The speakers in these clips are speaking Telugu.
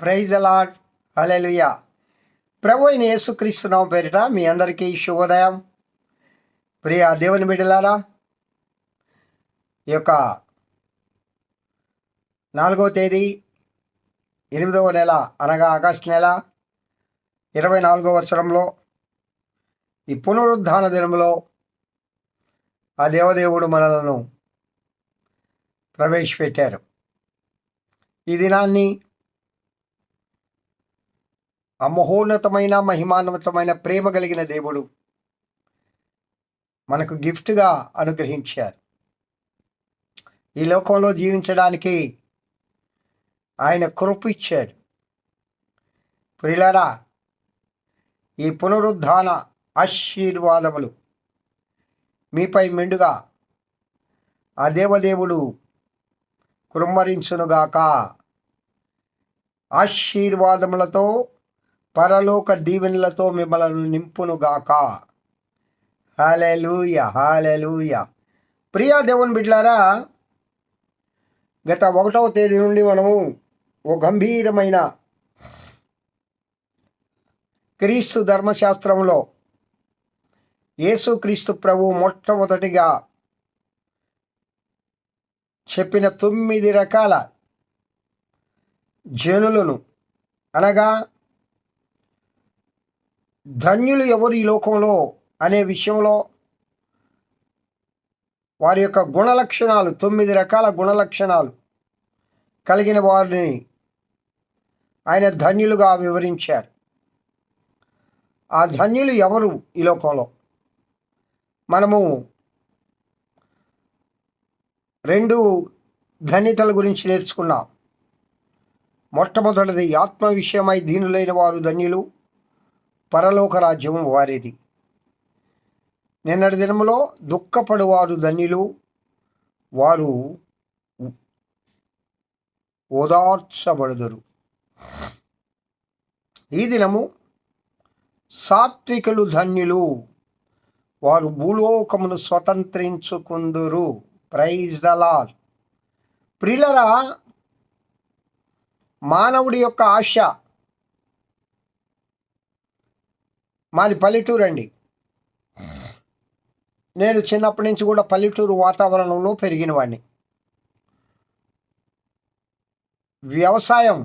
ప్రైజ్ అలాడ్ అలెలుయా ప్రభు అయిన యేసుక్రీస్తునామ పేరిట మీ అందరికీ శుభోదయం. ప్రియ దేవుని బిడ్డలారా ఈ యొక్క నాలుగవ తేదీ ఎనిమిదవ నెల అనగా ఆగస్టు నెల ఇరవై నాలుగవ సంవత్సరంలో ఈ పునరుద్ధాన దినంలో ఆ దేవదేవుడు మనలను ప్రవేశపెట్టారు. ఈ దినాన్ని ఆ మహోన్నతమైన ప్రేమ కలిగిన దేవుడు మనకు గిఫ్ట్గా అనుగ్రహించారు. ఈ లోకంలో జీవించడానికి ఆయన కృప ఇచ్చాడు. ప్రిలరా ఈ పునరుద్ధాన ఆశీర్వాదములు మీపై మెండుగా ఆ దేవదేవుడు కుమ్మరించునుగాక ఆశీర్వాదములతో పరలోక దీవెనలతో మిమ్మలను నింపునుగాక. Hallelujah hallelujah. ప్రియా దేవుని బిడ్లారా గత ఒకటవ తేదీ నుండి మనము ఓ గంభీరమైన క్రీస్తు ధర్మశాస్త్రంలో యేసుక్రీస్తు ప్రభు మొట్టమొదటిగా చెప్పిన తొమ్మిది రకాల జనులను అనగా ధన్యులు ఎవరు ఈ లోకంలో అనే విషయంలో వారి యొక్క గుణలక్షణాలు తొమ్మిది రకాల గుణలక్షణాలు కలిగిన వారిని ఆయన ధన్యులుగా వివరించారు. ఆ ధన్యులు ఎవరు ఈ లోకంలో? మనము రెండు ధన్యతల గురించి నేర్చుకున్నాం. మొట్టమొదటిది ఆత్మ విషయమై దీనులైన వారు ధన్యులు. పరలోక రాజ్యం వారిది. నిన్నటి దినములో దుఃఖపడువారు ధన్యులు. వారు ఓదార్చబడుదురు. ఈ దినము సాత్వికులు ధన్యులు. వారు భూలోకమును స్వతంత్రించుకుందురు. ప్రైజ్ ద ప్రిలరా మానవుడి యొక్క ఆశ మాది పల్లెటూరు అండి నేను చిన్నప్పటి నుంచి కూడా పల్లెటూరు వాతావరణంలో పెరిగిన వాడిని వ్యవసాయం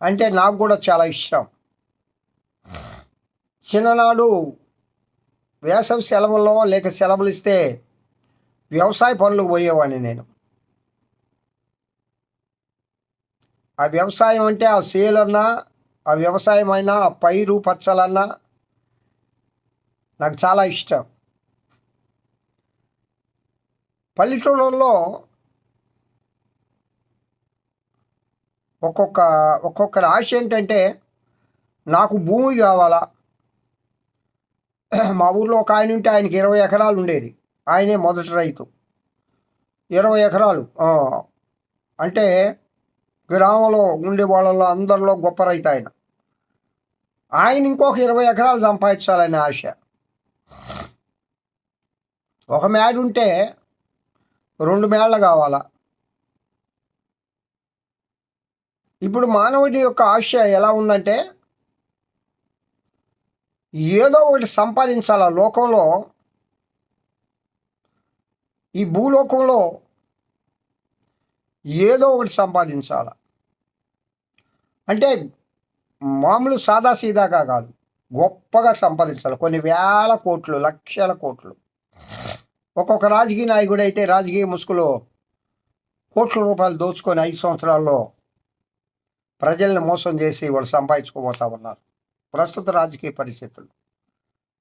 అంటే నాకు కూడా చాలా ఇష్టం. చిన్ననాడు వేసవి సెలవుల్లో లేక సెలవులు ఇస్తే వ్యవసాయ పనులకు పోయేవాడిని నేను. ఆ వ్యవసాయం అంటే ఆ సేలన్నా ఆ వ్యవసాయం అయినా ఆ పైరు పచ్చలన్నా నాకు చాలా ఇష్టం. పల్లెటూళ్ళల్లో ఒక్కొక్క ఒక్కొక్కరి ఆశ ఏంటంటే నాకు భూమి కావాలా? మా ఊర్లో ఒక ఆయన ఉంటే ఆయనకి ఇరవై ఎకరాలు ఉండేది. ఆయనే మొదటి రైతు. ఇరవై ఎకరాలు. అంటే గ్రామంలో ఉండే వాళ్ళలో అందరిలో గొప్ప రైతు ఆయన. ఆయన ఇంకొక ఇరవై ఎకరాలు సంపాదించాలనే ఆశ. ఒక మేడ ఉంటే రెండు మేళ్ళ కావాలా? ఇప్పుడు మానవుడి యొక్క ఆశ ఎలా ఉందంటే ఏదో ఒకటి సంపాదించాల లోకంలో? ఈ భూలోకంలో ఏదో ఒకటి సంపాదించాల? అంటే మామూలు సాదా సీదాగా కాదు. గొప్పగా సంపాదించాలి. కొన్ని వేల కోట్లు లక్షల కోట్లు. ఒక్కొక్క రాజకీయ నాయకుడు అయితే రాజకీయ ముసుగులో కోట్ల రూపాయలు దోచుకొని ఐదు సంవత్సరాల్లో ప్రజల్ని మోసం చేసి వాళ్ళు సంపాదించుకోబోతా ఉన్నారు. ప్రస్తుత రాజకీయ పరిస్థితులు.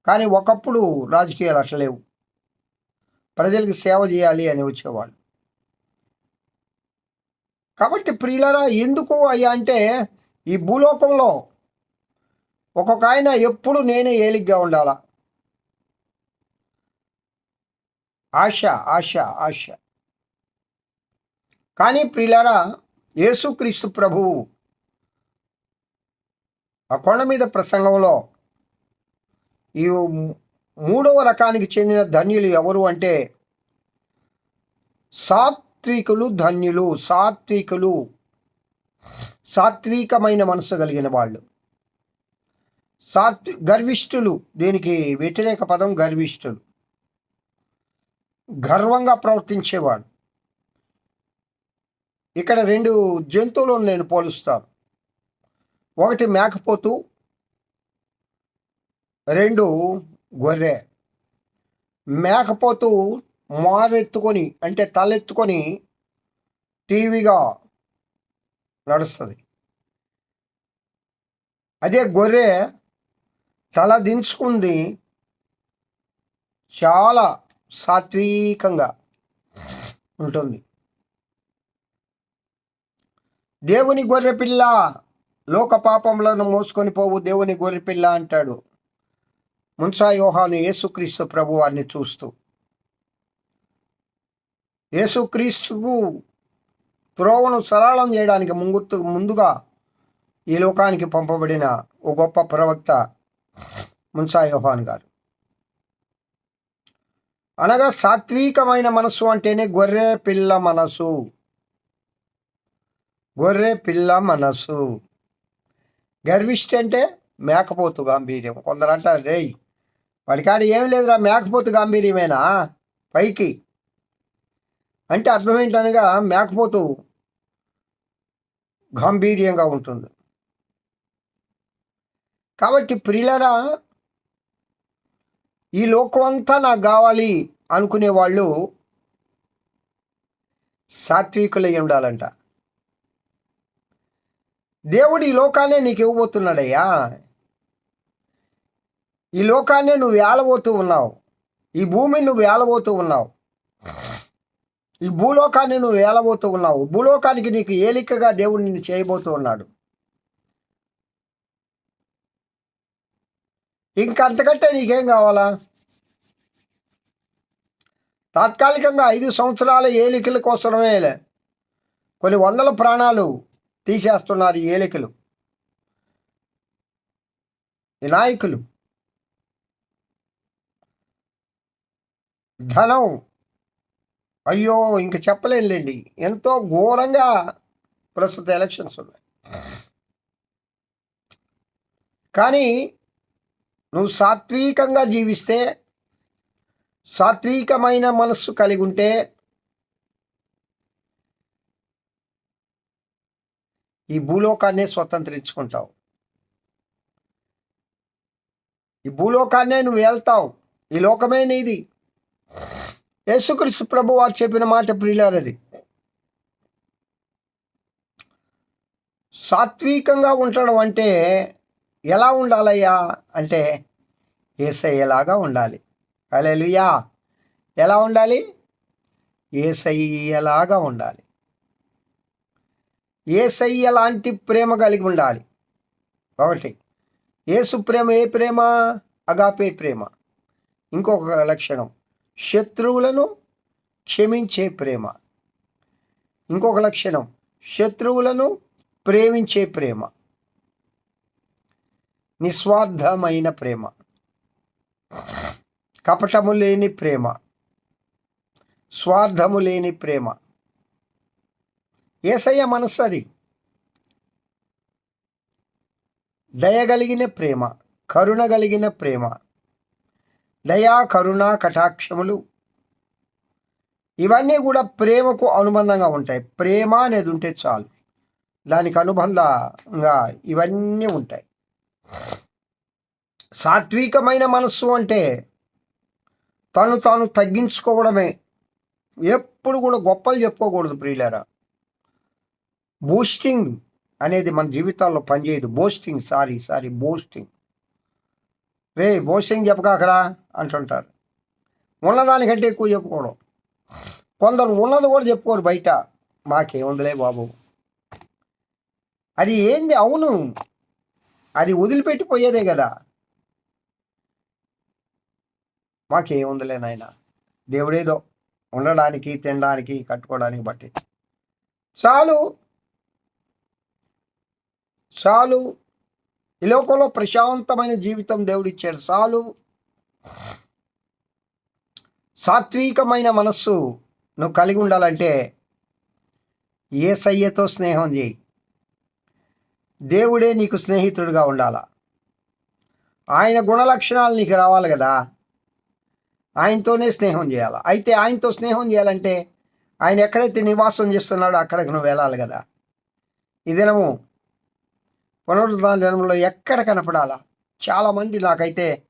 కానీ ఒకప్పుడు రాజకీయాలు అట్లా లేవు. ప్రజలకు సేవ చేయాలి అని వచ్చేవాళ్ళు. కాబట్టి ప్రియులరా ఎందుకు అయ్యా అంటే ఈ భూలోకంలో ఒక్కొక్క ఆయన ఎప్పుడు నేనే ఏలిగ్గా ఉండాలా? ఆశ ఆశ ఆశ. కానీ ప్రియులారా యేసుక్రీస్తు ప్రభువు ఆ కొండ మీద ప్రసంగంలో ఈ మూడవ రకానికి చెందిన ధన్యులు ఎవరు అంటే సాత్వికులు ధన్యులు సాత్వికులు. సాత్వికమైన మనసు కలిగిన వాళ్ళు. సాత్వి గర్విష్ఠులు దీనికి వ్యతిరేక పదం గర్విష్ఠులు. గర్వంగా ప్రవర్తించేవాడు. ఇక్కడ రెండు జంతువులను నేను పోలుస్తాను. ఒకటి మేకపోతు రెండు గొర్రె. మేకపోతు మారెత్తుకొని అంటే తలెత్తుకొని టీవీగా నడుస్తుంది. అదే గొర్రె తల దించుకుంది. చాలా సాత్వికంగా ఉంటుంది. దేవుని గొర్రె పిల్ల లోక పాపములను మోసుకొని పోవు దేవుని గొర్రె పిల్ల అంటాడు. మున్సా యోహాను యేసుక్రీస్తు ప్రభువాన్ని చూస్తూ. యేసుక్రీస్తుకు త్రోవను సరళం చేయడానికి ముంగుర్తు ముందుగా ఈ లోకానికి పంపబడిన ఓ గొప్ప ప్రవక్త మున్సా యోహాన్ గారు. అనగా సాత్వికమైన మనస్సు అంటేనే గొర్రె పిల్ల మనసు గొర్రె పిల్ల మనసు గర్విష్టి అంటే మేకపోతు గాంభీర్యం. కొందరు అంటారు రే వాడికాడ ఏమి లేదురా మేకపోతు గాంభీర్యమేనా? పైకి. అంటే అర్థం ఏంటనగా మేకపోతు గాంభీర్యంగా ఉంటుంది. కాబట్టి ప్రియులరా ఈ లోకం అంతా నాకు కావాలి అనుకునే వాళ్ళు సాత్వికులై ఉండాలంట. దేవుడు ఈ లోకాన్నే నీకు ఇవ్వబోతున్నాడయ్యా. ఈ లోకాన్నే నువ్వు ఏలబోతూ ఉన్నావు. ఈ భూమిని నువ్వు ఏలబోతూ ఉన్నావు. ఈ భూలోకాన్ని నువ్వు ఏలబోతూ ఉన్నావు. భూలోకానికి నీకు ఏలికగా దేవుడు నిన్ను చేయబోతూ ఉన్నాడు. ఇంకంతకంటే నీకేం కావాలా? తాత్కాలికంగా ఐదు సంవత్సరాల ఏలికల కోసమే కొన్ని వందల ప్రాణాలు తీసేస్తున్నారు ఈ ఏలికలు. ఈ నాయకులు. ధనం. అయ్యో ఇంక చెప్పలేనులేండి. ఎంతో ఘోరంగా ప్రస్తుత ఎలక్షన్స్ ఉన్నాయి. కానీ నువ్వు సాత్వికంగా జీవిస్తే సాత్వికమైన మనస్సు కలిగి ఉంటే ఈ భూలోకాన్నే స్వతంత్రించుకుంటావు. ఈ భూలోకాన్నే నువ్వు వెళ్తావు ఈ లోకమే నీది. యేసుక్రీస్తు ప్రభు వారు చెప్పిన మాట ప్రియులారది. సాత్వికంగా ఉండడం అంటే ఎలా ఉండాలయ్యా? అంటే ఏసయ్యలాగా ఉండాలి. అలెలుయా ఎలా ఉండాలి? ఏసయ్యలాగా ఉండాలి. ఏసయ్య లాంటి ప్రేమ కలిగి ఉండాలి. ఒకటి ఏసు ప్రేమ ఏ ప్రేమ? అగాపే ప్రేమ. ఇంకొక లక్షణం శత్రువులను క్షమించే ప్రేమ. ఇంకొక లక్షణం శత్రువులను ప్రేమించే ప్రేమ. నిస్వార్థమైన ప్రేమ. కపటము లేని ప్రేమ. స్వార్థము లేని ప్రేమ. ఏసయ్య మనస్సు అది. దయగలిగిన ప్రేమ కరుణ కలిగిన ప్రేమ. దయా కరుణ కటాక్షములు. ఇవన్నీ కూడా ప్రేమకు అనుబంధంగా ఉంటాయి. ప్రేమ అనేది ఉంటే చాలు. దానికి అనుబంధంగా ఇవన్నీ ఉంటాయి. సాత్వికమైన మనస్సు అంటే తను తాను తగ్గించుకోవడమే. ఎప్పుడు కూడా గొప్పలు చెప్పుకోకూడదు ప్రియులారా. బూస్టింగ్ అనేది మన జీవితాల్లో పనిచేయదు. Boasting sorry sorry boasting. రే భోష్యం చెప్పకాకరా అంటుంటారు. ఉన్నదానికంటే ఎక్కువ చెప్పుకోవడం కొందరు ఉన్నది కూడా చెప్పుకోరు బయట. మాకేముందిలే బాబు. అది ఏంది? అవును. అది వదిలిపెట్టిపోయేదే కదా. మాకేముందిలే నాయన. దేవుడేదో ఉండడానికి తినడానికి కట్టుకోవడానికి బట్టి. చాలు. చాలు. ఈ లోకంలో ప్రశాంతమైన జీవితం దేవుడిచ్చాడు. చాలు. సాత్వికమైన మనస్సు నువ్వు కలిగి ఉండాలంటే ఏ సయ్యతో స్నేహం చేయి. దేవుడే నీకు స్నేహితుడిగా ఉండాల? ఆయన గుణలక్షణాలు నీకు రావాలి కదా? ఆయనతోనే స్నేహం చేయాలి? అయితే ఆయనతో స్నేహం చేయాలంటే ఆయన ఎక్కడైతే నివాసం చేస్తున్నాడో అక్కడికి నువ్వు వెళ్ళాలి కదా? ఇదేనము పునరుద్ధాన దినంలో ఎక్కడ కనపడాలా? చాలామంది నాకైతే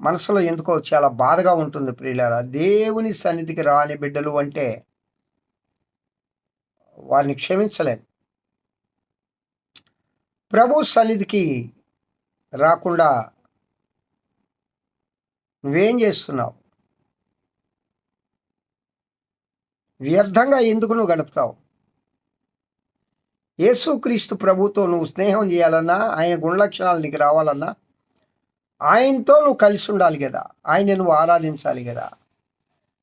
మనసులో ఎందుకో చాలా బాధగా ఉంటుంది ప్రియులారా. దేవుని సన్నిధికి రాని బిడ్డలు అంటే వారిని క్షమించలేం. ప్రభు సన్నిధికి రాకుండా నువ్వేం చేస్తున్నావు? వ్యర్థంగా ఎందుకు నువ్వు గడుపుతావు? యేసుక్రీస్తు ప్రభుతో నువ్వు స్నేహం చేయాలన్నా ఆయన గుణలక్షణాలు నీకు రావాలన్నా ఆయనతో నువ్వు కలిసి ఉండాలి కదా. ఆయన నువ్వు ఆరాధించాలి కదా.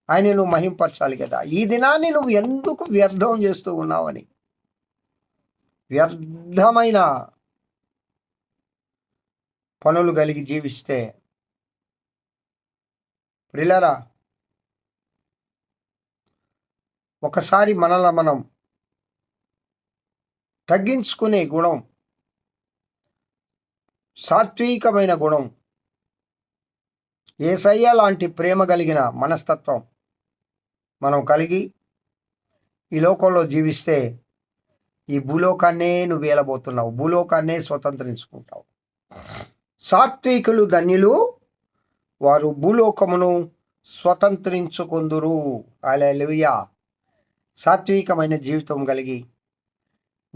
ఆయన నువ్వు మహింపరచాలి కదా. ఈ దినాన్ని నువ్వు ఎందుకు వ్యర్థం చేస్తూ ఉన్నావని? వ్యర్థమైన పనులు కలిగి జీవిస్తే ప్రిలరా ఒకసారి మనల్ని మనం తగ్గించుకునే గుణం సాత్వికమైన గుణం ఏసయ్య లాంటి ప్రేమ కలిగిన మనస్తత్వం మనం కలిగి ఈ లోకంలో జీవిస్తే ఈ భూలోకాన్నే నువ్వు వేలబోతున్నావు భూలోకాన్నే స్వతంత్రించుకుంటావు. సాత్వికులు ధన్యులు వారు భూలోకమును స్వతంత్రించుకుందురు. అలెలుయా సాత్వికమైన జీవితం కలిగి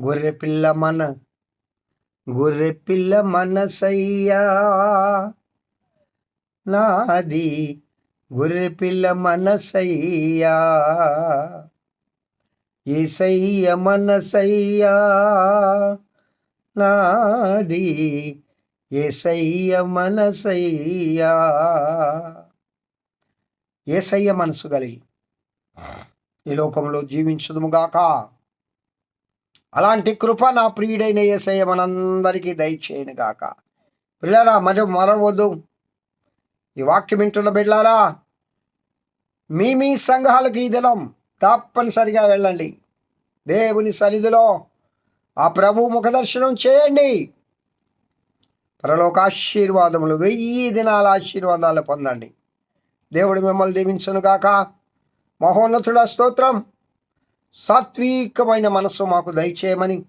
గొర్రెపిల్ల మన గొర్రెపిల్ల మనసయ్యా. నాది గొర్రె పిల్ల మనసయ్యా. ఏసయ్య మనసయ్యా. నాది ఏసయ్య మనసయ్యా. ఏసయ్య మనసు కలిగి ఈ లోకంలో జీవించుదుముగాక. అలాంటి కృప నా ప్రియుడైన ఏసయ్య మనందరికీ దయచేయను గాక. పిల్లరా మరి మరవద్దు ఈ వాక్యం వింటున్న బిడ్లారా మీ మీ సంఘాలకు ఈ దినం తప్పనిసరిగా వెళ్ళండి. దేవుని సన్నిధిలో ఆ ప్రభు ముఖదర్శనం చేయండి. పరలోక ఆశీర్వాదములు వెయ్యి దినాల ఆశీర్వాదాలు పొందండి. దేవుడు మిమ్మల్ని దీవించును గాక. మహోన్నతుడ స్తోత్రం. సాత్వికమైన మనస్సు మాకు దయచేయమని.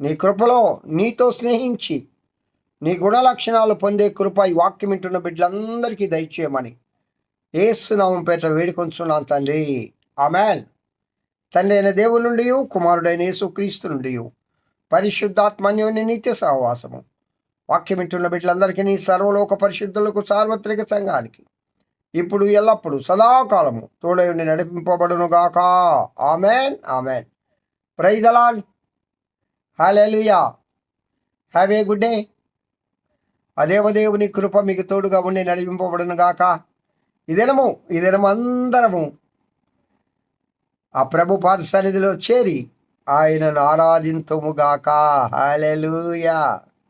నీ కృపలో నీతో స్నేహించి నీ గుణలక్షణాలు పొందే కృప ఈ వాక్యం వింటున్న బిడ్డలందరికీ దయచేయమని. ఏసునామం పేట వేడుకొంచున్నాను తండ్రి. ఆమెన్. తండ్రి అయిన దేవుడి నుండి కుమారుడైన యేసుక్రీస్తు నుండి పరిశుద్ధాత్మన్యోని నిత్య సహవాసము. వాక్యం వింటున్న బిడ్డలందరికీ నీ సర్వలోక పరిశుద్ధులకు సార్వత్రిక సంఘానికి ఇప్పుడు ఎల్లప్పుడు సదాకాలము తోడయుండి నడిపింపబడును గాక amen amen. Praise Alan hallelujah have a good day. అదేవదేవుని కృప మీకు తోడుగా ఉండి నడిపింపబడును గాక ఇదేనము ఇదేనము అందరము. ఆ ప్రభు పాద సన్నిధిలో చేరి ఆయనను ఆరాధింతుముగాక. హాలెలుయా